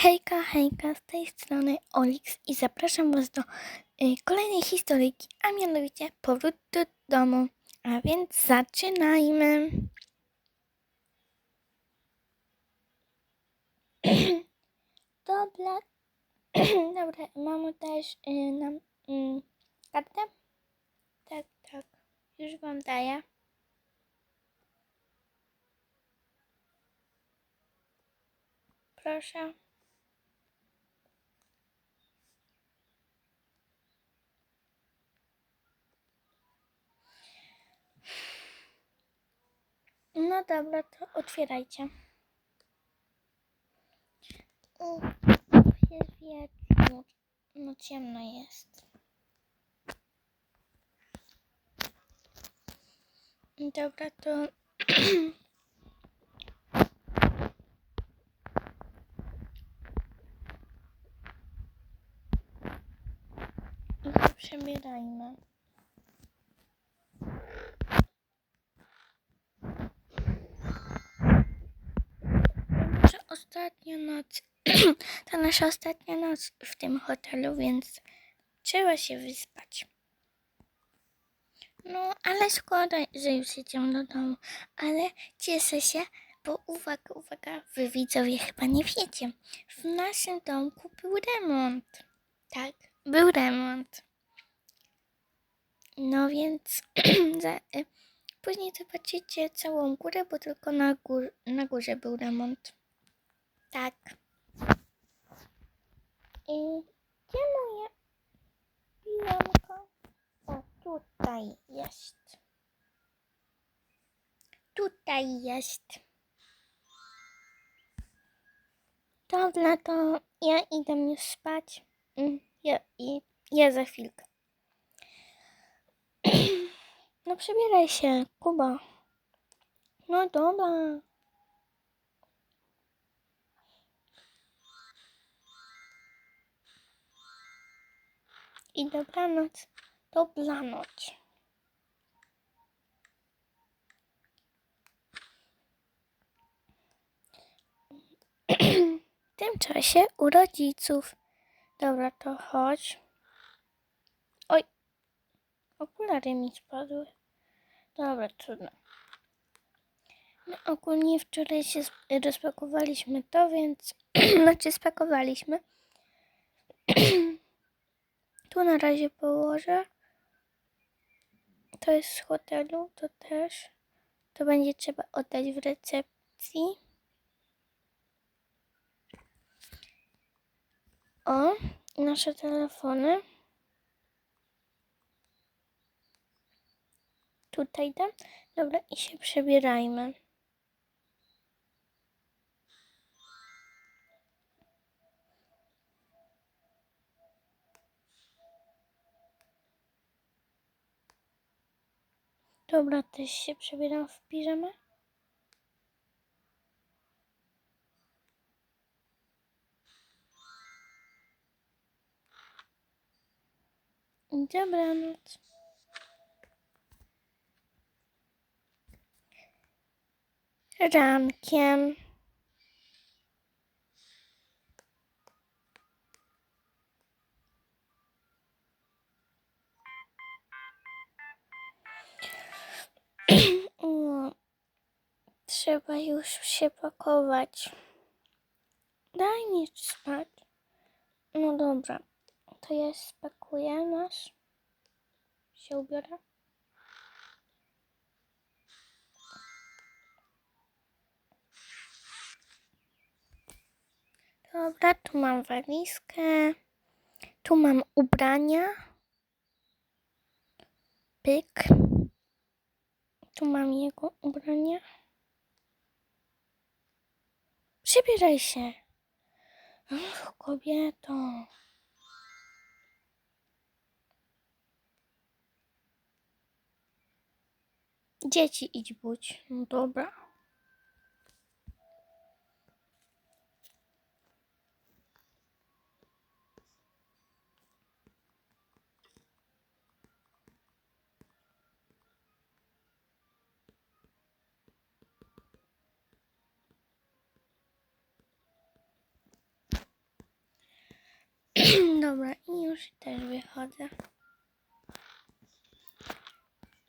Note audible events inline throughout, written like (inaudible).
Hejka, hejka, z tej strony Olix i zapraszam Was do y, kolejnej historyjki, a mianowicie powrót do domu. A więc zaczynajmy. (clears throat) Dobra, (clears throat) dobra, mamy też y, nam y, kartę? Tak, tak, już Wam daję. Proszę. Dobra, to otwierajcie. U, Jest wieczór. No ciemno jest. Dobra, to (clears throat) przebierajmy. To ostatnia noc. (clears throat) to nasza ostatnia noc w tym hotelu, więc trzeba się wyspać. No, ale szkoda, że już idziemy do domu. Ale cieszę się, bo uwaga, uwaga, wy widzowie chyba nie wiecie. W naszym domku był remont. Tak, był remont. No więc (clears throat) y, później zobaczycie całą górę, bo tylko na, gór, na górze był remont. Tak. I gdzie moje pijamko? O, tutaj jest. Tutaj jest. Dobra, to ja idę już spać. Mm, Ja, i, ja za chwilkę. (clears throat) No przebieraj się, Kuba. No dobra. I dobranoc. Dobranoc. W tym czasie u rodziców. Dobra, to chodź. Oj, okulary mi spadły. Dobra, trudno. No, ogólnie wczoraj się rozpakowaliśmy to, więc... (clears throat) znaczy spakowaliśmy. (clears throat) tu na razie położę. To jest z hotelu, to też. To będzie trzeba oddać w recepcji. O, nasze telefony. Tutaj dam. Dobra, i się przebierajmy. Dobra, też się przebieram w piżamę. Dobranoc. Rankiem. O, Trzeba już się pakować. Daj mi spać. No dobra, to ja spakuję nas. Się ubiorę. Dobra, tu mam walizkę. Tu mam ubrania. Pyk. Tu mam jego ubrania. Przybieraj się. Ach, kobieto. Dzieci idź budź. No dobra. Już też wychodzę.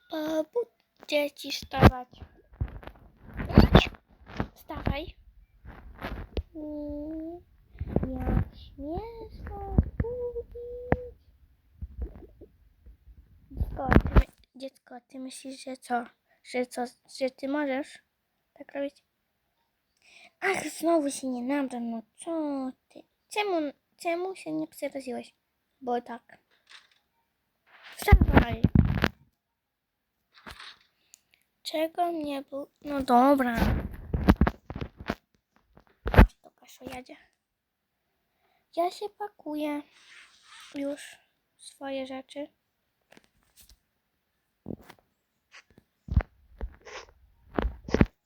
Pobudźcie ci wstawać. Wstawaj. Jak śmieszno budzić. Dziecko, ty, dziecko, ty myślisz, że co? Że co, że ty możesz tak robić? Ach, znowu się nie nada, no co ty? Czemu, czemu się nie przeraziłeś? Bo tak. Wstawaj. Czego mnie był? No dobra. Aż to Kaszu jedzie. Ja się pakuję już swoje rzeczy.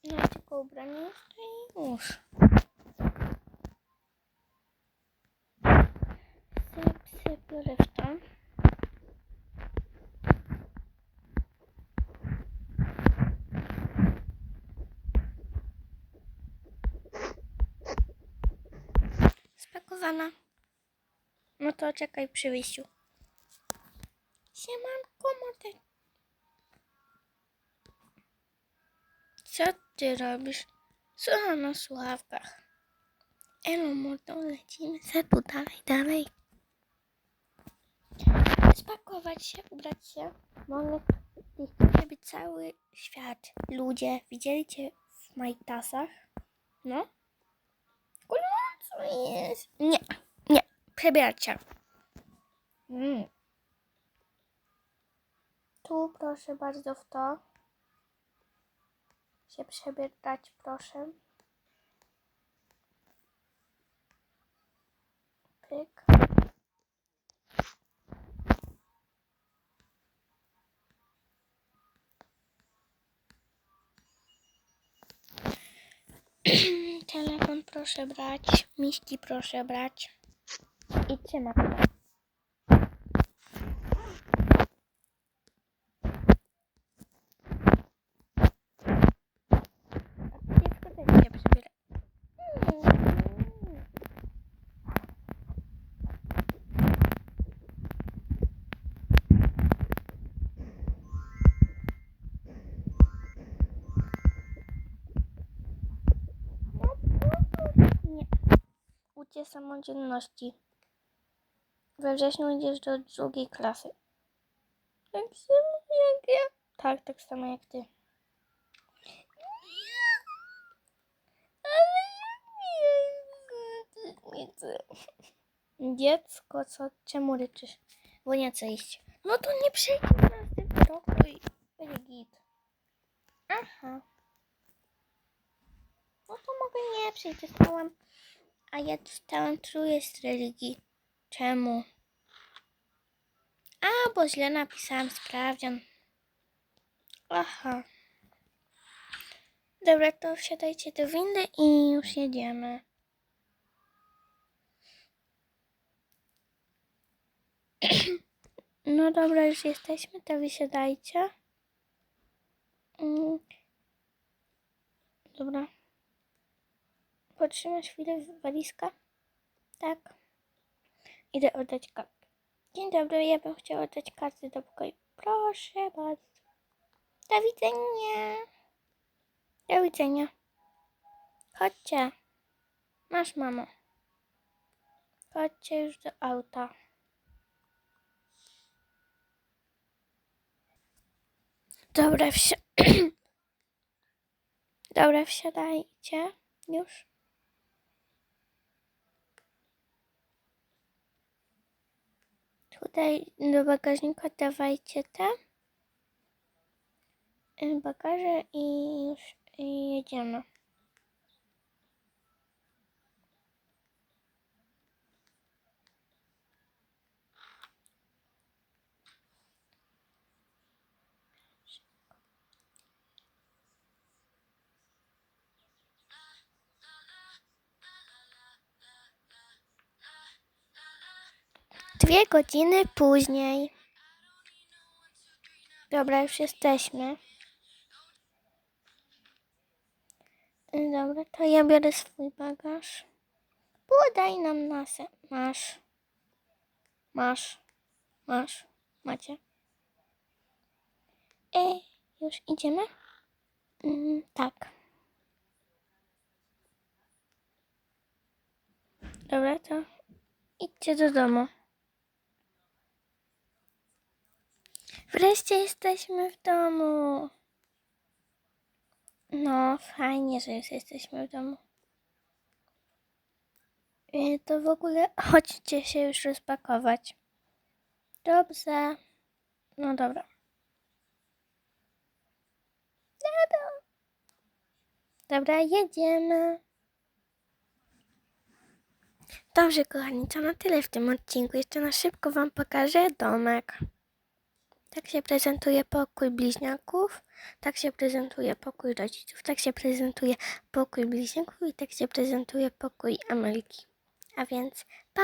No tylko ubranie i już. Syp, syp, biorę w to. Spakowana. No to czekaj przy wyjściu. Siemanko, mordek. Co ty robisz? Słucham na słuchawkach. Elo, mordo, lecimy se tu dalej, dalej. Spakować się, ubrać się. Mamy żeby cały świat, ludzie widzieli cię w majtasach. No. Jest. Nie, nie, przebierać się. Mm. Tu proszę bardzo w to się przebierać, proszę. Pyk. Proszę brać, miśki proszę brać i trzymać. A dziecko też się przebiera. Nie. Ucie samodzielności. We wrześniu idziesz do drugiej klasy. Tak samo jak ja. Tak, tak samo jak ty. Ale ja nie chcę. Dziecko, co? Czemu ryczysz? Bo nie chcę iść. No to nie przejdzie na następny i będzie git. Aha. No to mogę nie przyjść. Dostałam, a ja dostałam trójkę z religii. Czemu? A, bo źle napisałam sprawdzian. Aha. Dobra, to wsiadajcie do windy i już jedziemy. (clears throat) No dobra, już jesteśmy, to wysiadajcie. Mm. Dobra. Potrzymasz chwilę walizka? Tak. Idę oddać kartę. Dzień dobry, ja bym chciała oddać kartę do pokoju. Proszę bardzo. Do widzenia. Do widzenia. Chodźcie. Masz, mamo. Chodźcie już do auta. Dobra, wsi... (clears throat) Dobra, wsiadajcie. Już. Tutaj do bagażnika dawajcie te y, bagaże i już jedziemy. Dwie godziny później. Dobra, już jesteśmy. Y, Dobra, to ja biorę swój bagaż. Podaj nam nasę. Masz. Masz. Masz. Macie. E, już idziemy? Mm, tak. Dobra, to idźcie do domu. Wreszcie jesteśmy w domu. No, fajnie, że już jesteśmy w domu. Y, To w ogóle chodźcie się już rozpakować. Dobrze. No dobra. Dobra. Dobra, jedziemy. Dobrze, kochani, to na tyle w tym odcinku. Jeszcze na szybko Wam pokażę domek. Tak się prezentuje pokój bliźniaków, tak się prezentuje pokój rodziców, tak się prezentuje pokój bliźniaków i tak się prezentuje pokój Amelki. A więc pa!